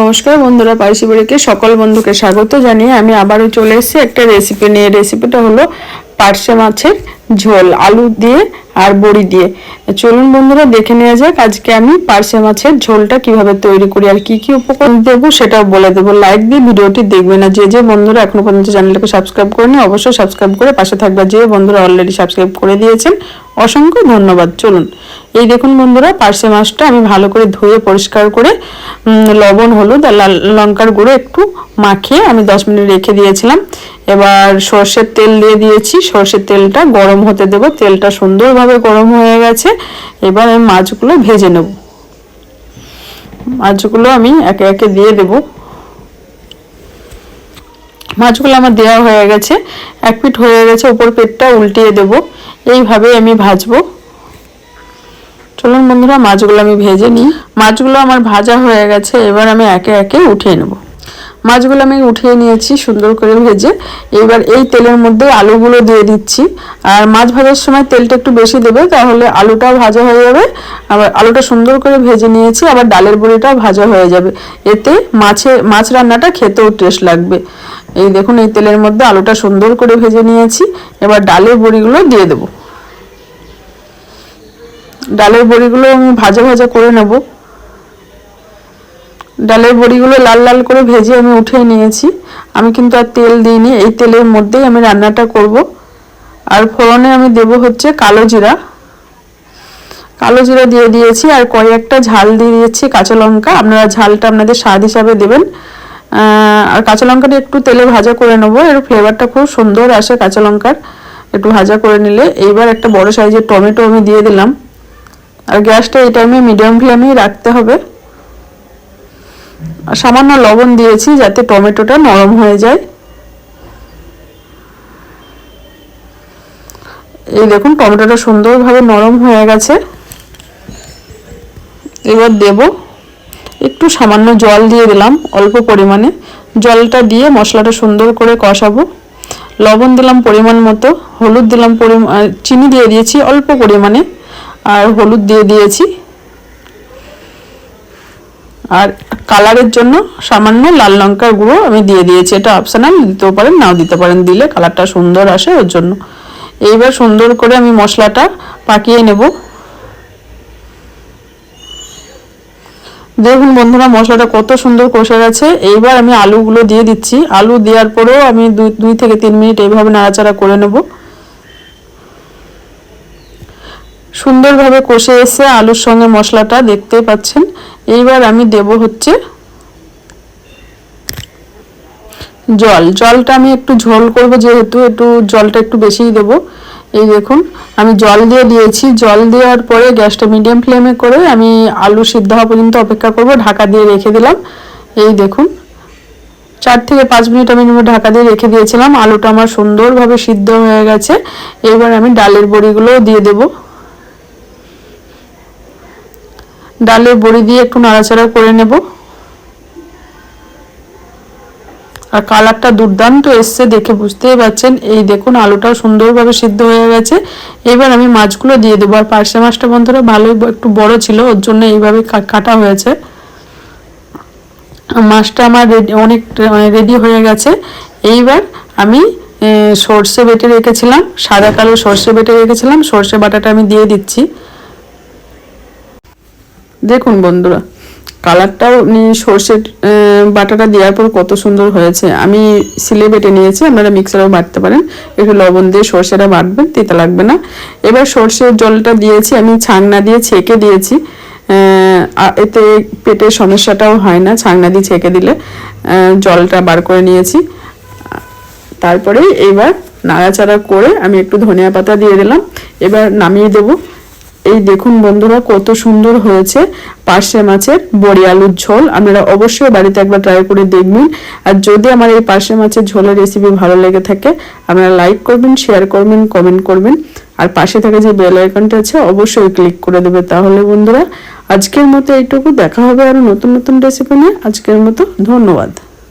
নমস্কার বন্ধুরা পাইসি বাড়িকে সকল বন্ধুকে স্বাগত জানিয়ে আমি আবারও চলে এসেছি একটা রেসিপি নিয়ে। রেসিপিটা হলো পার্শে মাছের ঝোল, আলু দিয়ে আর বড়ি দিয়ে। চলুন বন্ধুরা, দেখে নেওয়া যাক আজকে আমি পার্শে মাছের ঝোলটা কীভাবে তৈরি করি আর কি কি উপকরণ দেবো সেটাও বলে দেবো। লাইক দিয়ে ভিডিওটি দেখবে না যে যে বন্ধুরা এখনও পর্যন্ত চ্যানেলটাকে সাবস্ক্রাইব করেনি, অবশ্যই সাবস্ক্রাইব করে পাশে থাকবে যে বন্ধুরা অলরেডি সাবস্ক্রাইব করে দিয়েছেন। অসংখ্য ধন্যবাদ। চলুন এই দেখুন বন্ধুরা পার্শে মাছটা আমি ভালো করে ধুয়ে পরিষ্কার করে লবণ, হলুদ আর লাল লঙ্কার গুঁড়ো একটু মাখিয়ে আমি দশ মিনিট রেখে দিয়েছিলাম। এবার সর্ষের তেল দিয়ে দিয়েছি। সর্ষের তেলটা গরম হতে দেবো। তেলটা সুন্দরভাবে গরম হয়ে গেছে। এবার আমি মাছগুলো ভেজে নেব। মাছগুলো আমি একে একে দিয়ে দেব। মাছগুলো আমার দেওয়া হয়ে গেছে। এক পিঠ হয়ে গেছে। উপর পেটটা উল্টিয়ে দেব। এইভাবে আমি ভাজবো। চলুন বন্ধুরা, মাছগুলো আমি ভেজে নিই। মাছগুলো আমার ভাজা হয়ে গেছে, এবার আমি একে একে উঠিয়ে নেব। মাছগুলো আমি উঠিয়ে নিয়েছি সুন্দর করে ভেজে। এবার এই তেলের মধ্যে আলুগুলো দিয়ে দিচ্ছি। আর মাছ ভাজার সময় তেলটা একটু বেশি দেবে, তাহলে আলুটাও ভাজা হয়ে যাবে। আবার আলুটা সুন্দর করে ভেজে নিয়েছি, আবার ডালের বড়িটাও ভাজা হয়ে যাবে। এতে মাছে, মাছ রান্নাটা খেতেও টেস্ট লাগবে। এই দেখুন, এই তেলের মধ্যে আলুটা সুন্দর করে ভেজে নিয়েছি। এবার ডালের বড়িগুলো দিয়ে দেবো। ডালের বড়িগুলো আমি ভাজা ভাজা করে নেব। ডালের বড়িগুলো লাল লাল করে ভেজে আমি উঠিয়ে নিয়েছি। আমি কিন্তু আর তেল দিইনি, এই তেলের মধ্যেই আমি রান্নাটা করব। আর ফোড়নে আমি দেব হচ্ছে কালো জিরা। কালো জিরা দিয়ে দিয়েছি আর কয়েকটা ঝাল দিয়ে দিয়েছি কাঁচা লঙ্কা। আপনারা ঝালটা আপনাদের স্বাদ হিসাবে দেবেন। আর কাঁচা লঙ্কাটা একটু তেলে ভাজা করে নেব। এর ফ্লেভারটা খুব সুন্দর আসে কাঁচা লঙ্কার। একটু ভাজা করে নিলে। এইবার একটা বড় সাইজের টমেটো আমি দিয়ে দিলাম। আর গ্যাসটা এই টাইমে মিডিয়াম ফ্লেমেই রাখতে হবে। আর সামান্য লবণ দিয়েছি যাতে টমেটোটা নরম হয়ে যায়। এই দেখুন, টমেটোটা সুন্দরভাবে নরম হয়ে গেছে। এবার দেব একটু সামান্য জল দিয়ে দিলাম অল্প পরিমাণে। জলটা দিয়ে মশলাটা সুন্দর করে কষাবো। লবণ দিলাম পরিমাণ মতো, হলুদ দিলাম পরিমাণ চিনি দিয়ে দিয়েছি অল্প পরিমাণে। আর হলুদ দিয়ে দিয়েছি। আর কালারের জন্য সামান্য লাল লঙ্কার গুঁড়ো আমি দিয়ে দিয়েছি। এটা অপশনাল দিতেও পারেন, নাও দিতে পারেন। দিলে কালারটা সুন্দর আসে ওর জন্য। এইবার সুন্দর করে আমি মশলাটা পাকিয়ে নেব। দেখুন বন্ধুরা, মশলাটা কত সুন্দর কষে গেছে। এইবার আমি আলুগুলো দিয়ে দিচ্ছি। আলু দেওয়ার পরেও আমি দুই থেকে তিন মিনিট এইভাবে নাড়াচাড়া করে নেব। সুন্দরভাবে কষে এসে আলুর সঙ্গে মশলাটা দেখতে পাচ্ছেন। এইবার আমি দেব হচ্ছে জল। জলটা আমি একটু ঝোল করব, যেহেতু একটু জলটা একটু বেশিই দেব। এই দেখুন, আমি জল দিয়ে দিয়েছি। জল দেওয়ার পরে গ্যাসটা মিডিয়াম ফ্লেমে করে আমি আলু সিদ্ধ হওয়া পর্যন্ত অপেক্ষা করব, ঢাকা দিয়ে রেখে দিলাম। এই দেখুন, চার থেকে পাঁচ মিনিট আমি ঢাকা দিয়ে রেখে দিয়েছিলাম। আলুটা আমার সুন্দরভাবে সিদ্ধ হয়ে গেছে। এবার আমি ডালের বড়িগুলোও দিয়ে দেবো। ডালের বড়ি দিয়ে একটু নাড়াচাড়া করে নেব। আর কালারটা দুর্দান্ত এসছে দেখে বুঝতেই পারছেন। এই দেখুন, আলুটাও সুন্দরভাবে সিদ্ধ হয়ে গেছে। এবার আমি মাছগুলো দিয়ে দেবো। আর পার্শে মাছটা বন্ধুরা ভালোই একটু বড় ছিল, ওর জন্য এইভাবে কাটা হয়েছে। মাছটা আমার রেডি অনেক রেডি হয়ে গেছে। এইবার আমি সর্ষে বেটে রেখেছিলাম, সাদা কালো সর্ষে বেটে রেখেছিলাম। সর্ষে বাটাটা আমি দিয়ে দিচ্ছি। দেখুন বন্ধুরা কালারটাও সর্ষের বাটাটা দেওয়ার পর কত সুন্দর হয়েছে। আমি সিলে বেটে নিয়েছি, আপনারা মিক্সারেও বাটতে পারেন। একটু লবণ দিয়ে সর্ষেটা বাটবেন, তিতা লাগবে না। এবার সর্ষের জলটা দিয়েছি, আমি ছাংনা দিয়ে ছেঁকে দিয়েছি। এতে পেটের সমস্যাটাও হয় না ছাংনা দিয়ে ছেঁকে দিলে। জলটা বার করে নিয়েছি। তারপরে এবার নাড়াচাড়া করে আমি একটু ধনিয়া পাতা দিয়ে দিলাম। এবার নামিয়ে দেবো। এই দেখুন বন্ধুরা, কত সুন্দর হয়েছে পার্শে মাছের বড়ি আলুর ঝোল। আপনারা অবশ্যই বাড়িতে একবার ট্রাই করে দেখবেন। আর যদি আমার এই পার্শে মাছের ঝোলের রেসিপি ভালো লেগে থাকে, আপনারা লাইক করবেন শেয়ার করবেন কমেন্ট করবেন। আর পাশে থাকা যে বেল আইকনটা আছে, অবশ্যই ক্লিক করে দেবে। তাহলে বন্ধুরা, আজকের মতো এইটুকু। দেখা হবে আরও নতুন নতুন রেসিপি নিয়ে। আজকের মতো ধন্যবাদ।